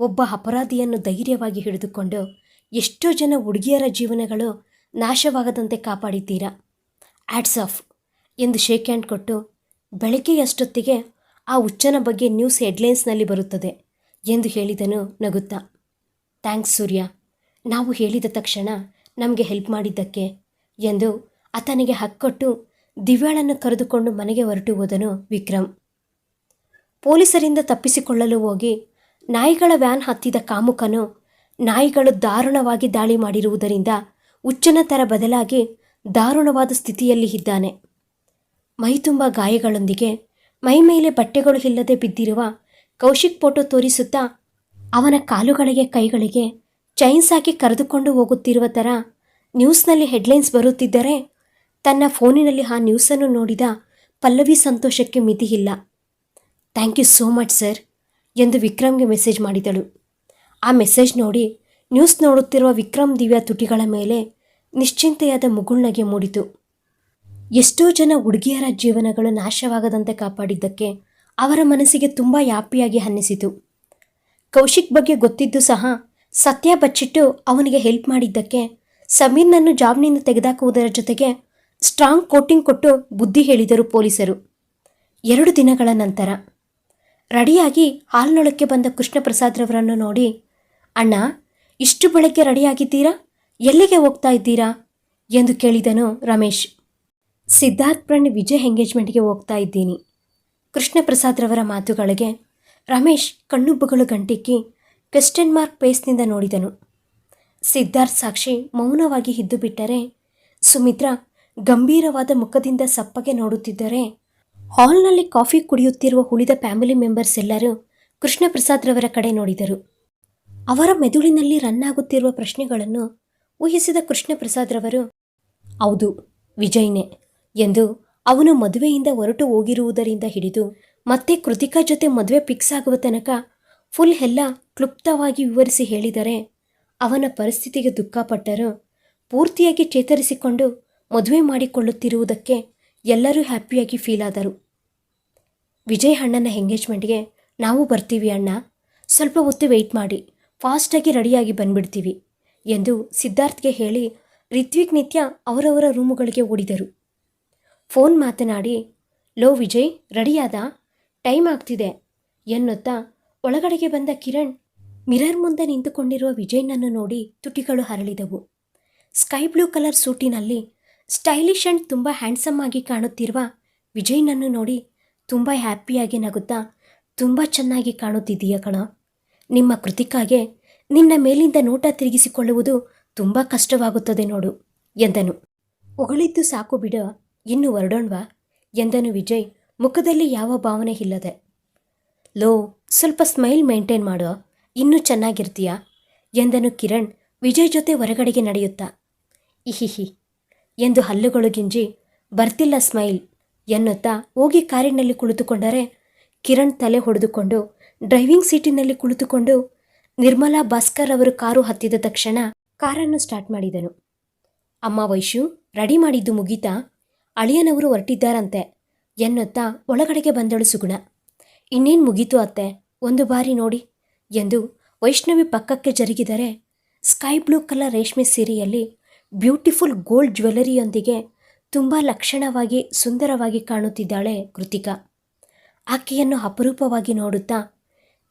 ಒಬ್ಬ ಅಪರಾಧಿಯನ್ನು ಧೈರ್ಯವಾಗಿ ಹಿಡಿದುಕೊಂಡು ಎಷ್ಟೋ ಜನ ಹುಡುಗಿಯರ ಜೀವನಗಳು ನಾಶವಾಗದಂತೆ ಕಾಪಾಡಿದ್ದೀರಾ? Hats off. ಎಂದು ಶೇಕ್ ಹ್ಯಾಂಡ್ ಕೊಟ್ಟು, ಬೆಳಗ್ಗೆಯಷ್ಟೊತ್ತಿಗೆ ಆ ಹುಚ್ಚನ ಬಗ್ಗೆ ನ್ಯೂಸ್ ಹೆಡ್ಲೈನ್ಸ್ನಲ್ಲಿ ಬರುತ್ತದೆ ಎಂದು ಹೇಳಿದನು ನಗುತ್ತಾ. ಥ್ಯಾಂಕ್ಸ್ ಸೂರ್ಯ. ನಾವು ಹೇಳಿದ ತಕ್ಷಣ ನಮಗೆ ಹೆಲ್ಪ್ ಮಾಡಿದ್ದಕ್ಕೆ ಎಂದು ಆತನಿಗೆ ಹಕ್ಕೊಟ್ಟು ದಿವ್ಯಾಳನ್ನು ಕರೆದುಕೊಂಡು ಮನೆಗೆ ಹೊರಟು ಹೋದನು ವಿಕ್ರಮ್. ಪೊಲೀಸರಿಂದ ತಪ್ಪಿಸಿಕೊಳ್ಳಲು ಹೋಗಿ ನಾಯಿಗಳ ವ್ಯಾನ್ ಹತ್ತಿದ ಕಾಮುಕನು ನಾಯಿಗಳು ದಾರುಣವಾಗಿ ದಾಳಿ ಮಾಡಿರುವುದರಿಂದ ಹುಚ್ಚನ ಥರ ಬದಲಾಗಿ ದಾರುಣವಾದ ಸ್ಥಿತಿಯಲ್ಲಿ ಇದ್ದಾನೆ. ಮೈತುಂಬ ಗಾಯಗಳೊಂದಿಗೆ ಮೈಮೇಲೆ ಬಟ್ಟೆಗಳು ಇಲ್ಲದೆ ಬಿದ್ದಿರುವ ಕೌಶಿಕ್ ಫೋಟೋ ತೋರಿಸುತ್ತಾ ಅವನ ಕಾಲುಗಳಿಗೆ ಕೈಗಳಿಗೆ ಚೈನ್ಸ್ ಹಾಕಿ ಕರೆದುಕೊಂಡು ಹೋಗುತ್ತಿರುವ ಥರ ನ್ಯೂಸ್ನಲ್ಲಿ ಹೆಡ್ಲೈನ್ಸ್ ಬರುತ್ತಿದ್ದರೆ ತನ್ನ ಫೋನಿನಲ್ಲಿ ಆ ನ್ಯೂಸನ್ನು ನೋಡಿದ ಪಲ್ಲವಿ ಸಂತೋಷಕ್ಕೆ ಮಿತಿಯಿಲ್ಲ thank you so much sir ಎಂದು ವಿಕ್ರಮ್ಗೆ ಮೆಸೇಜ್ ಮಾಡಿದಳು. ಆ ಮೆಸೇಜ್ ನೋಡಿ ನ್ಯೂಸ್ ನೋಡುತ್ತಿರುವ ವಿಕ್ರಮ್ ದಿವ್ಯಾ ತುಟಿಗಳ ಮೇಲೆ ನಿಶ್ಚಿಂತೆಯಾದ ಮುಗುಳ್ನಗೆ ಮೂಡಿತು. ಎಷ್ಟೋ ಜನ ಹುಡುಗಿಯರ ಜೀವನಗಳು ನಾಶವಾಗದಂತೆ ಕಾಪಾಡಿದ್ದಕ್ಕೆ ಅವರ ಮನಸ್ಸಿಗೆ ತುಂಬ ಯಾಪಿಯಾಗಿ ಅನ್ನಿಸಿತು ಕೌಶಿಕ್ ಬಗ್ಗೆ ಗೊತ್ತಿದ್ದು ಸಹ ಸತ್ಯ ಬಚ್ಚಿಟ್ಟು ಅವನಿಗೆ ಹೆಲ್ಪ್ ಮಾಡಿದ್ದಕ್ಕೆ ಸಮೀರ್ನನ್ನು ಜಾಬ್ನಿಂದ ತೆಗೆದಾಕುವುದರ ಜೊತೆಗೆ ಸ್ಟ್ರಾಂಗ್ ಕೋಟಿಂಗ್ ಕೊಟ್ಟು ಬುದ್ಧಿ ಹೇಳಿದರು ಪೊಲೀಸರು. ಎರಡು ದಿನಗಳ ನಂತರ ರೆಡಿಯಾಗಿ ಹಾಲ್ನೊಳಕ್ಕೆ ಬಂದ ಕೃಷ್ಣಪ್ರಸಾದ್ರವರನ್ನು ನೋಡಿ, ಅಣ್ಣ, ಇಷ್ಟು ಬೆಳಗ್ಗೆ ರೆಡಿಯಾಗಿದ್ದೀರಾ? ಎಲ್ಲಿಗೆ ಹೋಗ್ತಾ ಇದ್ದೀರಾ? ಎಂದು ಕೇಳಿದನು ರಮೇಶ್. ಸಿದ್ಧಾರ್ಥ್ ಪ್ರಣ್ ವಿಜಯ್ ಎಂಗೇಜ್ಮೆಂಟ್ಗೆ ಹೋಗ್ತಾ ಇದ್ದೀನಿ. ಕೃಷ್ಣ ಪ್ರಸಾದ್ರವರ ಮಾತುಗಳಿಗೆ ರಮೇಶ್ ಕಣ್ಣುಬ್ಬುಗಳು ಗಂಟಿಕ್ಕಿ ಕ್ವೆಶ್ಚನ್ ಮಾರ್ಕ್ ಪೇಸ್ನಿಂದ ನೋಡಿದನು. ಸಿದ್ಧಾರ್ಥ್ ಸಾಕ್ಷಿ ಮೌನವಾಗಿ ಇದ್ದು ಬಿಟ್ಟರೆ, ಸುಮಿತ್ರಾ ಗಂಭೀರವಾದ ಮುಖದಿಂದ ಸಪ್ಪಗೆ ನೋಡುತ್ತಿದ್ದರೆ, ಹಾಲ್ನಲ್ಲಿ ಕಾಫಿ ಕುಡಿಯುತ್ತಿರುವ ಉಳಿದ ಫ್ಯಾಮಿಲಿ ಮೆಂಬರ್ಸ್ ಎಲ್ಲರೂ ಕೃಷ್ಣ ಪ್ರಸಾದ್ರವರ ಕಡೆ ನೋಡಿದರು. ಅವರ ಮೆದುಳಿನಲ್ಲಿ ರನ್ ಆಗುತ್ತಿರುವ ಪ್ರಶ್ನೆಗಳನ್ನು ಊಹಿಸಿದ ಕೃಷ್ಣಪ್ರಸಾದ್ರವರು, ಹೌದು, ವಿಜಯ್ನೇ ಎಂದು ಅವನು ಮದುವೆಯಿಂದ ಹೊರಟು ಹೋಗಿರುವುದರಿಂದ ಹಿಡಿದು ಮತ್ತೆ ಕೃತಿಕಾ ಜೊತೆ ಮದುವೆ ಫಿಕ್ಸ್ ಆಗುವ ತನಕ ಫುಲ್ ಎಲ್ಲ ಕ್ಲುಪ್ತವಾಗಿ ವಿವರಿಸಿ ಹೇಳಿದರೆ ಅವನ ಪರಿಸ್ಥಿತಿಗೆ ದುಃಖಪಟ್ಟರು ಪೂರ್ತಿಯಾಗಿ ಚೇತರಿಸಿಕೊಂಡು ಮದುವೆ ಮಾಡಿಕೊಳ್ಳುತ್ತಿರುವುದಕ್ಕೆ ಎಲ್ಲರೂ ಹ್ಯಾಪಿಯಾಗಿ ಫೀಲ್ ಆದರು. ವಿಜಯ್ ಅಣ್ಣನ ಎಂಗೇಜ್ಮೆಂಟ್ಗೆ ನಾವು ಬರ್ತೀವಿ ಅಣ್ಣ. ಸ್ವಲ್ಪ ಹೊತ್ತು ವೆಯ್ಟ್ ಮಾಡಿ. ಫಾಸ್ಟಾಗಿ ರೆಡಿಯಾಗಿ ಬಂದ್ಬಿಡ್ತೀವಿ. ಎಂದು ಸಿದ್ಧಾರ್ಥ್ಗೆ ಹೇಳಿ ರಿತ್ವಿಕ್ ನಿತ್ಯ ಅವರವರ ರೂಮುಗಳಿಗೆ ಓಡಿದರು. ಫೋನ್ ಮಾತನಾಡಿ, ಲೋ ವಿಜಯ್, ರೆಡಿಯಾದ, ಟೈಮ್ ಆಗ್ತಿದೆ ಎನ್ನುತ್ತಾ ಒಳಗಡೆಗೆ ಬಂದ ಕಿರಣ್ ಮಿರರ್ ಮುಂದೆ ನಿಂತುಕೊಂಡಿರುವ ವಿಜಯ್ನನ್ನು ನೋಡಿ ತುಟಿಗಳು ಹರಳಿದವು. ಸ್ಕೈ ಬ್ಲೂ ಕಲರ್ ಸೂಟಿನಲ್ಲಿ ಸ್ಟೈಲಿಶ್ ಅಂಡ್ ತುಂಬ ಹ್ಯಾಂಡ್ಸಮ್ ಆಗಿ ಕಾಣುತ್ತಿರುವ ವಿಜಯ್ನನ್ನು ನೋಡಿ ತುಂಬ ಹ್ಯಾಪಿಯಾಗಿ ನಗುತ್ತಾ, ತುಂಬ ಚೆನ್ನಾಗಿ ಕಾಣುತ್ತಿದ್ದೀಯ ಕಣ? ನಿಮ್ಮ ಕೃತಿಕಾಗೆ ನಿನ್ನ ಮೇಲಿಂದ ನೋಟ ತಿರುಗಿಸಿಕೊಳ್ಳುವುದು ತುಂಬ ಕಷ್ಟವಾಗುತ್ತದೆ ನೋಡು, ಎಂದನು. ಹೊಗಳಿದ್ದು ಸಾಕು ಬಿಡ, ಇನ್ನು ಹೊರಡೋಣ್ವಾ, ಎಂದನು ವಿಜಯ್, ಮುಖದಲ್ಲಿ ಯಾವ ಭಾವನೆ ಇಲ್ಲದೆ. ಲೋ, ಸ್ವಲ್ಪ ಸ್ಮೈಲ್ ಮೇಂಟೈನ್ ಮಾಡೋ, ಇನ್ನೂ ಚೆನ್ನಾಗಿರ್ತೀಯ, ಎಂದನು ಕಿರಣ್, ವಿಜಯ್ ಜೊತೆ ಹೊರಗಡೆಗೆ ನಡೆಯುತ್ತಾ. ಇಹಿಹಿ, ಎಂದು ಹಲ್ಲುಗಳು ಗಿಂಜಿ, ಬರ್ತಿಲ್ಲ ಸ್ಮೈಲ್, ಎನ್ನುತ್ತಾ ಹೋಗಿ ಕಾರಿನಲ್ಲಿ ಕುಳಿತುಕೊಂಡರೆ, ಕಿರಣ್ ತಲೆ ಹೊಡೆದುಕೊಂಡು, ಡ್ರೈವಿಂಗ್ ಸೀಟಿನಲ್ಲಿ ಕುಳಿತುಕೊಂಡು ನಿರ್ಮಲಾ ಭಾಸ್ಕರ್ ಅವರು ಕಾರು ಹತ್ತಿದ ತಕ್ಷಣ ಕಾರನ್ನು ಸ್ಟಾರ್ಟ್ ಮಾಡಿದನು. ಅಮ್ಮ ವೈಶು, ರೆಡಿ ಮಾಡಿದ್ದು ಮುಗೀತಾ? ಅಳಿಯನವರು ಹೊರಟಿದ್ದಾರಂತೆ. ಎನ್ನುತ್ತಾ ಒಳಗಡೆಗೆ ಬಂದಳು ಸುಗುಣ. ಇನ್ನೇನು ಮುಗೀತು ಅತ್ತೆ? ಒಂದು ಬಾರಿ ನೋಡಿ. ಎಂದು ವೈಷ್ಣವಿ ಪಕ್ಕಕ್ಕೆ ಜರುಗಿದರೆ ಸ್ಕೈ ಬ್ಲೂ ಕಲರ್ ರೇಷ್ಮೆ ಸೀರೆಯಲ್ಲಿ ಬ್ಯೂಟಿಫುಲ್ ಗೋಲ್ಡ್ ಜ್ಯುವೆಲರಿಯೊಂದಿಗೆ ತುಂಬ ಲಕ್ಷಣವಾಗಿ ಸುಂದರವಾಗಿ ಕಾಣುತ್ತಿದ್ದಾಳೆ ಕೃತಿಕಾ. ಆಕೆಯನ್ನು ಅಪರೂಪವಾಗಿ ನೋಡುತ್ತಾ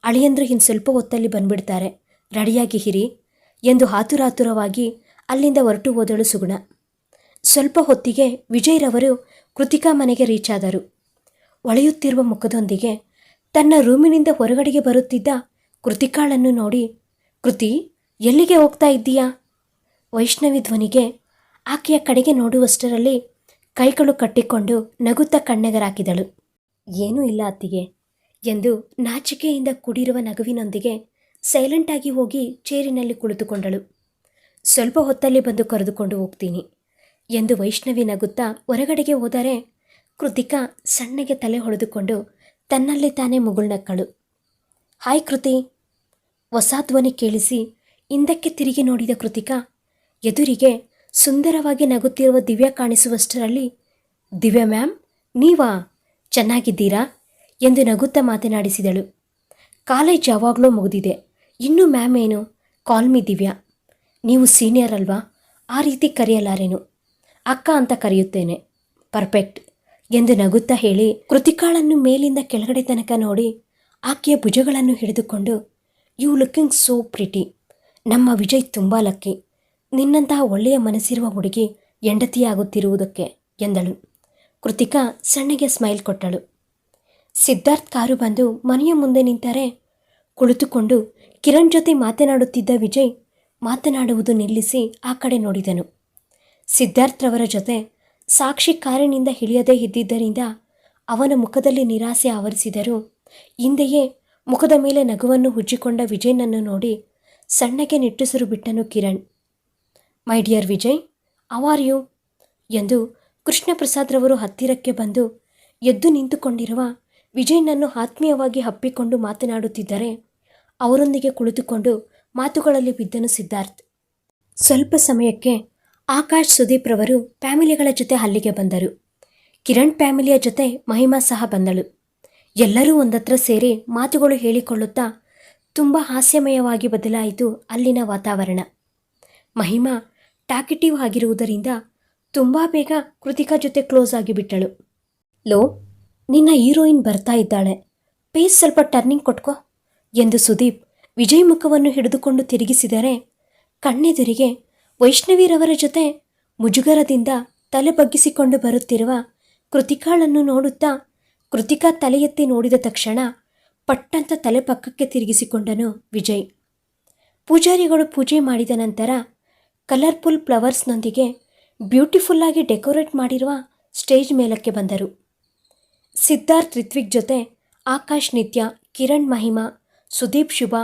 ಅಳಿಯಂದ್ರು ಇನ್ನು ಸ್ವಲ್ಪ ಹೊತ್ತಲ್ಲಿ ಬಂದ್ಬಿಡ್ತಾರೆ. ರೆಡಿಯಾಗಿ ಹಿರಿ ಎಂದು ಹಾತುರಾತುರವಾಗಿ ಅಲ್ಲಿಂದ ಹೊರಟು ಹೋದಳು ಸುಗುಣ. ಸ್ವಲ್ಪ ಹೊತ್ತಿಗೆ ವಿಜಯ್ರವರು ಕೃತಿಕಾ ಮನೆಗೆ ರೀಚ್ ಆದರು. ಒಳೆಯುತ್ತಿರುವ ಮುಖದೊಂದಿಗೆ ತನ್ನ ರೂಮಿನಿಂದ ಹೊರಗಡೆಗೆ ಬರುತ್ತಿದ್ದ ಕೃತಿಕಾಳನ್ನು ನೋಡಿ, ಕೃತಿ, ಎಲ್ಲಿಗೆ ಹೋಗ್ತಾ ಇದ್ದೀಯಾ? ವೈಷ್ಣವಿ ಧ್ವನಿಗೆ ಆಕೆಯ ಕಡೆಗೆ ನೋಡುವಷ್ಟರಲ್ಲಿ ಕೈಗಳು ಕಟ್ಟಿಕೊಂಡು ನಗುತ್ತಾ ಕಣ್ಣೆಗರಾಕಿದಳು. ಏನೂ ಇಲ್ಲ ಅತ್ತಿಗೆ. ಎಂದು ನಾಚಿಕೆಯಿಂದ ಕೂಡಿರುವ ನಗುವಿನೊಂದಿಗೆ ಸೈಲೆಂಟಾಗಿ ಹೋಗಿ ಚೇರಿನಲ್ಲಿ ಕುಳಿತುಕೊಂಡಳು. ಸ್ವಲ್ಪ ಹೊತ್ತಲ್ಲಿ ಬಂದು ಕರೆದುಕೊಂಡು ಹೋಗ್ತೀನಿ ಎಂದು ವೈಷ್ಣವಿ ನಗುತ್ತಾ ಹೊರಗಡೆಗೆ ಹೋದರೆ ಕೃತಿಕಾ ಸಣ್ಣಗೆ ತಲೆ ಹೊಡೆದುಕೊಂಡು ತನ್ನಲ್ಲಿ ತಾನೇ ಮುಗುಳ್ನಕ್ಕಳು. ಹಾಯ್ ಕೃತಿ, ಹೊಸ ಧ್ವನಿ ಕೇಳಿಸಿ ಹಿಂದಕ್ಕೆ ತಿರುಗಿ ನೋಡಿದ ಕೃತಿಕಾ ಎದುರಿಗೆ ಸುಂದರವಾಗಿ ನಗುತ್ತಿರುವ ದಿವ್ಯಾ ಕಾಣಿಸುವಷ್ಟರಲ್ಲಿ, ದಿವ್ಯಾ ಮ್ಯಾಮ್, ನೀವಾ? ಚೆನ್ನಾಗಿದ್ದೀರಾ? ಎಂದು ನಗುತ್ತಾ ಮಾತನಾಡಿಸಿದಳು. ಕಾಲೇಜ್ ಯಾವಾಗಲೂ ಮುಗಿದಿದೆ. ಇನ್ನೂ ಮ್ಯಾಮ್ ಏನು? ಕಾಲ್ ಮಿ ದಿವ್ಯಾ. ನೀವು ಸೀನಿಯರ್ ಅಲ್ವಾ? ಆ ರೀತಿ ಕರೆಯಲಾರೇನು. ಅಕ್ಕ ಅಂತ ಕರೆಯುತ್ತೇನೆ. ಪರ್ಫೆಕ್ಟ್ ಎಂದು ನಗುತ್ತಾ ಹೇಳಿ ಕೃತಿಕಾಳನ್ನು ಮೇಲಿಂದ ಕೆಳಗಡೆ ತನಕ ನೋಡಿ ಆಕೆಯ ಭುಜಗಳನ್ನು ಹಿಡಿದುಕೊಂಡು ಯು ಲುಕಿಂಗ್ ಸೋ ಪ್ರಿಟಿ ನಮ್ಮ ವಿಜಯ್ ತುಂಬ ಲಕ್ಕಿ. ನಿನ್ನಂತಹ ಒಳ್ಳೆಯ ಮನಸ್ಸಿರುವ ಹುಡುಗಿ ಹೆಂಡತಿಯಾಗುತ್ತಿರುವುದಕ್ಕೆ, ಎಂದಳು. ಕೃತಿಕಾ ಸಣ್ಣಗೆ ಸ್ಮೈಲ್ ಕೊಟ್ಟಳು. ಸಿದ್ಧಾರ್ಥ್ ಕಾರು ಬಂದು ಮನೆಯ ಮುಂದೆ ನಿಂತರೆ ಕುಳಿತುಕೊಂಡು ಕಿರಣ್ ಜೊತೆ ಮಾತನಾಡುತ್ತಿದ್ದ ವಿಜಯ್ ಮಾತನಾಡುವುದು ನಿಲ್ಲಿಸಿ ಆ ಕಡೆ ನೋಡಿದನು. ಸಿದ್ಧಾರ್ಥ್ರವರ ಜೊತೆ ಸಾಕ್ಷಿ ಕಾರಿನಿಂದ ಇಳಿಯದೇ ಇದ್ದಿದ್ದರಿಂದ ಅವನ ಮುಖದಲ್ಲಿ ನಿರಾಸೆ ಆವರಿಸಿದರೂ ಹಿಂದೆಯೇ ಮುಖದ ಮೇಲೆ ನಗುವನ್ನು ಹುಚ್ಚಿಕೊಂಡ ವಿಜಯ್ನನ್ನು ನೋಡಿ ಸಣ್ಣಗೆ ನಿಟ್ಟುಸಿರು ಬಿಟ್ಟನು Kiran. My dear Vijay are you? ಎಂದು ಕೃಷ್ಣಪ್ರಸಾದ್ರವರು ಹತ್ತಿರಕ್ಕೆ ಬಂದು ಎದ್ದು ನಿಂತುಕೊಂಡಿರುವ ವಿಜಯ್ನನ್ನು ಆತ್ಮೀಯವಾಗಿ ಹಪ್ಪಿಕೊಂಡು ಮಾತನಾಡುತ್ತಿದ್ದರೆ ಅವರೊಂದಿಗೆ ಕುಳಿತುಕೊಂಡು ಮಾತುಗಳಲ್ಲಿ ಬಿದ್ದನು ಸಿದ್ಧಾರ್ಥ್. ಸ್ವಲ್ಪ ಸಮಯಕ್ಕೆ ಆಕಾಶ್ ಸುದೀಪ್ ರವರು ಫ್ಯಾಮಿಲಿಗಳ ಜೊತೆ ಅಲ್ಲಿಗೆ ಬಂದರು. ಕಿರಣ್ ಫ್ಯಾಮಿಲಿಯ ಜೊತೆ ಮಹಿಮಾ ಸಹ ಬಂದಳು. ಎಲ್ಲರೂ ಒಂದತ್ರ ಸೇರಿ ಮಾತುಗಳು ಹೇಳಿಕೊಳ್ಳುತ್ತಾ ತುಂಬ ಹಾಸ್ಯಮಯವಾಗಿ ಬದಲಾಯಿತು ಅಲ್ಲಿನ ವಾತಾವರಣ. ಮಹಿಮಾ ಟಾಕಿಟಿವ್ ಆಗಿರುವುದರಿಂದ ತುಂಬ ಬೇಗ ಕೃತಿಕಾ ಜೊತೆ ಕ್ಲೋಸ್ ಆಗಿಬಿಟ್ಟಳು. ಲೋ ನಿನ್ನ ಹೀರೋಯಿನ್ ಬರ್ತಾ ಇದ್ದಾಳೆ. ಪೇಸ್ ಸ್ವಲ್ಪ ಟರ್ನಿಂಗ್ ಕೊಟ್ಕೋ ಎಂದು ಸುದೀಪ್ ವಿಜಯ್ ಮುಖವನ್ನು ಹಿಡಿದುಕೊಂಡು ತಿರುಗಿಸಿದರೆ ಕಣ್ಣೆದುರಿಗೆ ವೈಷ್ಣವಿರವರ ಜೊತೆ ಮುಜುಗರದಿಂದ ತಲೆ ಬಗ್ಗಿಸಿಕೊಂಡು ಬರುತ್ತಿರುವ ಕೃತಿಕಾಳನ್ನು ನೋಡುತ್ತಾ ಕೃತಿಕಾ ತಲೆ ಎತ್ತಿ ನೋಡಿದ ತಕ್ಷಣ ಪಟ್ಟಂತ ತಲೆ ಪಕ್ಕಕ್ಕೆ ತಿರುಗಿಸಿಕೊಂಡನು ವಿಜಯ್. ಪೂಜಾರಿಗಳು ಪೂಜೆ ಮಾಡಿದ ನಂತರ ಕಲರ್ಫುಲ್ ಫ್ಲವರ್ಸ್ನೊಂದಿಗೆ ಬ್ಯೂಟಿಫುಲ್ಲಾಗಿ ಡೆಕೋರೇಟ್ ಮಾಡಿರುವ ಸ್ಟೇಜ್ ಮೇಲಕ್ಕೆ ಬಂದರು. ಸಿದ್ಧಾರ್ಥ್ ರಿತ್ವಿಕ್ ಜೊತೆ ಆಕಾಶ್ ನಿತ್ಯ, ಕಿರಣ್ ಮಹಿಮಾ, ಸುದೀಪ್ ಶುಭ,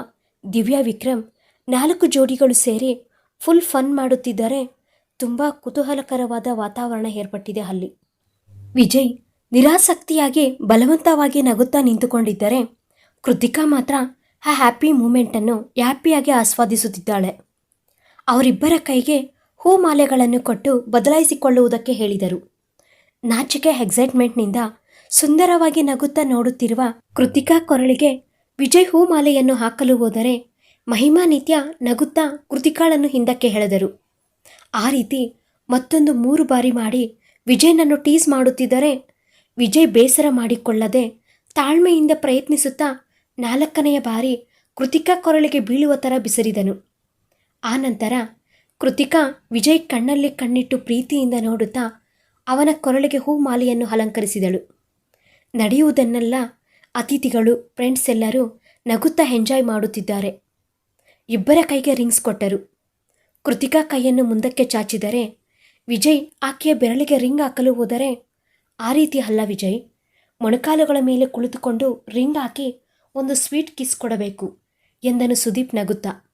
ದಿವ್ಯಾ ವಿಕ್ರಮ್ ನಾಲ್ಕು ಜೋಡಿಗಳು ಸೇರಿ ಫುಲ್ ಫನ್ ಮಾಡುತ್ತಿದ್ದರೆ ತುಂಬ ಕುತೂಹಲಕರವಾದ ವಾತಾವರಣ ಏರ್ಪಟ್ಟಿದೆ ಅಲ್ಲಿ. ವಿಜಯ್ ನಿರಾಸಕ್ತಿಯಾಗಿ, ಬಲವಂತವಾಗಿ ನಗುತ್ತಾ ನಿಂತುಕೊಂಡಿದ್ದರೆ ಕೃತಿಕಾ ಮಾತ್ರ ಆ ಹ್ಯಾಪಿ ಮೂಮೆಂಟನ್ನು ಹ್ಯಾಪಿಯಾಗಿ ಆಸ್ವಾದಿಸುತ್ತಿದ್ದಾಳೆ. ಅವರಿಬ್ಬರ ಕೈಗೆ ಹೂ ಮಾಲೆಗಳನ್ನು ಕೊಟ್ಟು ಬದಲಾಯಿಸಿಕೊಳ್ಳುವುದಕ್ಕೆ ಹೇಳಿದರು. ನಾಚಿಕೆ, ಎಕ್ಸೈಟ್ಮೆಂಟ್ನಿಂದ ಸುಂದರವಾಗಿ ನಗುತ್ತಾ ನೋಡುತ್ತಿರುವ ಕೃತಿಕಾ ಕೊರಳಿಗೆ ವಿಜಯ್ ಹೂಮಾಲೆಯನ್ನು ಹಾಕಲು ಹೋದರೆ ಮಹಿಮಾ ನಿತ್ಯ ನಗುತ್ತಾ ಕೃತಿಕಾಳನ್ನು ಹಿಂದಕ್ಕೆ ಎಳೆದರು. ಆ ರೀತಿ ಮತ್ತೊಂದು ಮೂರು ಬಾರಿ ಮಾಡಿ ವಿಜಯ್ನನ್ನು ಟೀಸ್ ಮಾಡುತ್ತಿದ್ದರೆ ವಿಜಯ್ ಬೇಸರ ಮಾಡಿಕೊಳ್ಳದೆ ತಾಳ್ಮೆಯಿಂದ ಪ್ರಯತ್ನಿಸುತ್ತಾ ನಾಲ್ಕನೆಯ ಬಾರಿ ಕೃತಿಕಾ ಕೊರಳಿಗೆ ಬೀಳುವ ಥರ ಬಿಸಿರಿದನು. ಆನಂತರ ಕೃತಿಕಾ ವಿಜಯ್ ಕಣ್ಣಲ್ಲಿ ಕಣ್ಣಿಟ್ಟು ಪ್ರೀತಿಯಿಂದ ನೋಡುತ್ತಾ ಅವನ ಕೊರಳಿಗೆ ಹೂ ಮಾಲೆಯನ್ನು ಅಲಂಕರಿಸಿದಳು. ನಡೆಯುವುದನ್ನೆಲ್ಲ. ಅತಿಥಿಗಳು ಫ್ರೆಂಡ್ಸ್ ಎಲ್ಲರೂ ನಗುತ್ತಾ ಎಂಜಾಯ್ ಮಾಡುತ್ತಿದ್ದಾರೆ. ಇಬ್ಬರ ಕೈಗೆ ರಿಂಗ್ಸ್ ಕೊಟ್ಟರು. ಕೃತಿಕಾ ಕೈಯನ್ನು ಮುಂದಕ್ಕೆ ಚಾಚಿದರೆ, ವಿಜಯ್ ಆಕೆಯ ಬೆರಳಿಗೆ ರಿಂಗ್ ಹಾಕಲು ಹೋದರೆ, ಆ ರೀತಿ ಅಲ್ಲ ವಿಜಯ್. ಮೊಣಕಾಲುಗಳ ಮೇಲೆ ಕುಳಿತುಕೊಂಡು ರಿಂಗ್ ಹಾಕಿ ಒಂದು ಸ್ವೀಟ್ ಕಿಸ್ ಕೊಡಬೇಕು ಎಂದನು ಸುದೀಪ್ ನಗುತ್ತಾ.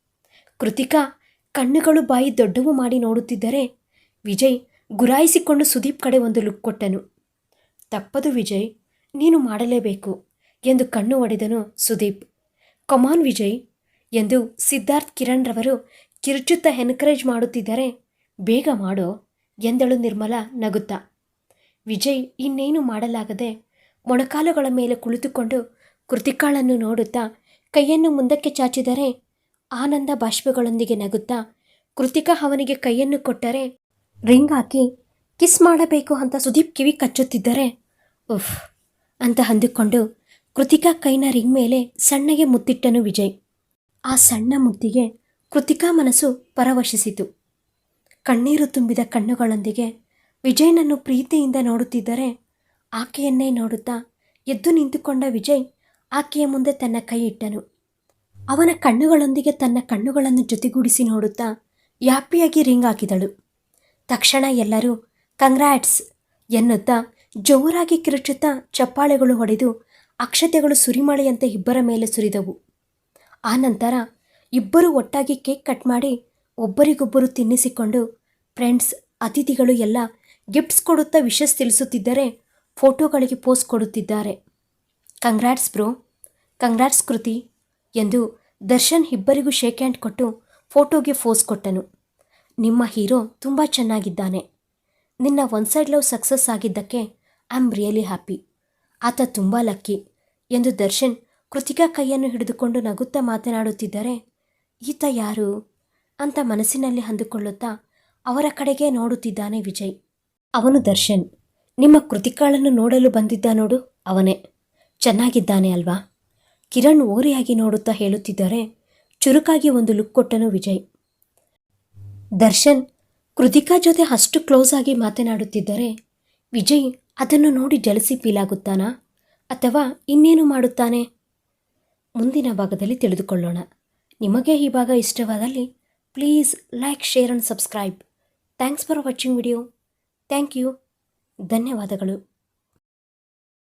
ಕೃತಿಕಾ ಕಣ್ಣುಗಳು ಬಾಯಿ ದೊಡ್ಡವು ಮಾಡಿ ನೋಡುತ್ತಿದ್ದರೆ, ವಿಜಯ್ ಗುರಾಯಿಸಿಕೊಂಡು ಸುದೀಪ್ ಕಡೆ ಒಂದು ಲುಕ್ ಕೊಟ್ಟನು. ತಪ್ಪದು ವಿಜಯ್ ನೀನು ಮಾಡಲೇಬೇಕು ಎಂದು ಕಣ್ಣು ಒಡೆದನು ಸುದೀಪ್. ಕಮಾನ್ ವಿಜಯ್, ಎಂದು ಸಿದ್ಧಾರ್ಥ್ ಕಿರಣ್ ರವರು ಕಿರುಚುತ್ತಾ ಎನ್ಕರೇಜ್ ಮಾಡುತ್ತಿದ್ದರೆ, ಬೇಗ ಮಾಡೋ ಎಂದಳು ನಿರ್ಮಲಾ ನಗುತ್ತಾ. ವಿಜಯ್ ಇನ್ನೇನು ಮಾಡಲಾಗದೆ ಮೊಣಕಾಲುಗಳ ಮೇಲೆ ಕುಳಿತುಕೊಂಡು ಕೃತಿಕಾಳನ್ನು ನೋಡುತ್ತಾ ಕೈಯನ್ನು ಮುಂದಕ್ಕೆ ಚಾಚಿದರೆ ಆನಂದ ಬಾಷ್ಪಗಳೊಂದಿಗೆ ನಗುತ್ತಾ ಕೃತಿಕಾ ಅವನಿಗೆ ಕೈಯನ್ನು ಕೊಟ್ಟರೆ, ರಿಂಗ್ ಹಾಕಿ, ಕಿಸ್ ಮಾಡಬೇಕು ಅಂತ ಸುದೀಪ್ ಕಿವಿ ಕಚ್ಚುತ್ತಿದ್ದರೆ, ಉಫ್ ಅಂತ ಅಂದುಕೊಂಡು ಕೃತಿಕಾ ಕೈನ ರಿಂಗ್ ಮೇಲೆ ಸಣ್ಣಗೆ ಮುತ್ತಿಟ್ಟನು ವಿಜಯ್. ಆ ಸಣ್ಣ ಮುತ್ತಿಗೆ ಕೃತಿಕಾ ಮನಸ್ಸು ಪರವಶಿಸಿತು. ಕಣ್ಣೀರು ತುಂಬಿದ ಕಣ್ಣುಗಳೊಂದಿಗೆ ವಿಜಯ್ನನ್ನು ಪ್ರೀತಿಯಿಂದ ನೋಡುತ್ತಿದ್ದರೆ ಆಕೆಯನ್ನೇ ನೋಡುತ್ತಾ ಎದ್ದು ನಿಂತುಕೊಂಡ ವಿಜಯ್ ಆಕೆಯ ಮುಂದೆ ತನ್ನ ಕೈ ಇಟ್ಟನು. ಅವನ ಕಣ್ಣುಗಳೊಂದಿಗೆ ತನ್ನ ಕಣ್ಣುಗಳನ್ನು ಜೊತೆಗೂಡಿಸಿ ನೋಡುತ್ತಾ ಯಾಪಿಯಾಗಿ ರಿಂಗ್ ಹಾಕಿದಳು. ತಕ್ಷಣ ಎಲ್ಲರೂ ಕಂಗ್ರಾಟ್ಸ್ ಎನ್ನುತ್ತಾ ಜೋರಾಗಿ ಕಿರುಚುತ್ತಾ ಚಪ್ಪಾಳೆಗಳು ಹೊಡೆದು ಅಕ್ಷತೆಗಳು ಸುರಿಮಳೆಯಂತೆ ಇಬ್ಬರ ಮೇಲೆ ಸುರಿದವು. ಆನಂತರ ಇಬ್ಬರು ಒಟ್ಟಾಗಿ ಕೇಕ್ ಕಟ್ ಮಾಡಿ ಒಬ್ಬರಿಗೊಬ್ಬರು ತಿನ್ನಿಸಿಕೊಂಡು ಫ್ರೆಂಡ್ಸ್, ಅತಿಥಿಗಳು ಎಲ್ಲ ಗಿಫ್ಟ್ಸ್ ಕೊಡುತ್ತಾ ವಿಶಸ್ ತಿಳಿಸುತ್ತಿದ್ದರೆ ಫೋಟೋಗಳಿಗೆ ಪೋಸ್ ಕೊಡುತ್ತಿದ್ದಾರೆ. ಕಂಗ್ರಾಟ್ಸ್ ಬ್ರೋ, ಕಂಗ್ರಾಟ್ಸ್ ಕೃತಿ ಎಂದು ದರ್ಶನ್ ಇಬ್ಬರಿಗೂ ಶೇಕ್ ಹ್ಯಾಂಡ್ ಕೊಟ್ಟು ಫೋಟೋಗೆ ಫೋಸ್ ಕೊಟ್ಟನು. ನಿಮ್ಮ ಹೀರೋ ತುಂಬ ಚೆನ್ನಾಗಿದ್ದಾನೆ. ನಿನ್ನ ಒನ್ ಸೈಡ್ ಲವ್ ಸಕ್ಸಸ್ ಆಗಿದ್ದಕ್ಕೆ ಐ ಆಮ್ ರಿಯಲಿ ಹ್ಯಾಪಿ ಆತ ತುಂಬ ಲಕ್ಕಿ ಎಂದು ದರ್ಶನ್ ಕೃತಿಕಾ ಕೈಯನ್ನು ಹಿಡಿದುಕೊಂಡು ನಗುತ್ತಾ ಮಾತನಾಡುತ್ತಿದ್ದರೆ. ಈತ ಯಾರು? ಅಂತ ಮನಸ್ಸಿನಲ್ಲಿ ಅಂದುಕೊಳ್ಳುತ್ತಾ ಅವರ ಕಡೆಗೆ ನೋಡುತ್ತಿದ್ದಾನೆ ವಿಜಯ್. ಅವನು ದರ್ಶನ್. ನಿಮ್ಮ ಕೃತಿಕಾಳನ್ನು ನೋಡಲು ಬಂದಿದ್ದ ನೋಡು, ಅವನೇ. ಚೆನ್ನಾಗಿದ್ದಾನೆ ಅಲ್ವಾ? ಕಿರಣ್ ಓರೆಯಾಗಿ ನೋಡುತ್ತಾ ಹೇಳುತ್ತಿದ್ದರೆ. ಚುರುಕಾಗಿ ಒಂದು ಲುಕ್ ಕೊಟ್ಟನು ವಿಜಯ್. ದರ್ಶನ್, ಕೃತಿಕಾ ಜೊತೆ ಅಷ್ಟು ಕ್ಲೋಸ್ ಆಗಿ ಮಾತನಾಡುತ್ತಿದ್ದರೆ ವಿಜಯ್ ಅದನ್ನು ನೋಡಿ ಜಲಸಿ ಫೀಲ್ ಆಗುತ್ತಾನಾ ಅಥವಾ ಇನ್ನೇನು ಮಾಡುತ್ತಾನೆ? ಮುಂದಿನ ಭಾಗದಲ್ಲಿ ತಿಳಿದುಕೊಳ್ಳೋಣ. ನಿಮಗೆ ಈ ಭಾಗ ಇಷ್ಟವಾದಲ್ಲಿ please like, share and subscribe. Thanks for watching video. Thank you. ಧನ್ಯವಾದಗಳು.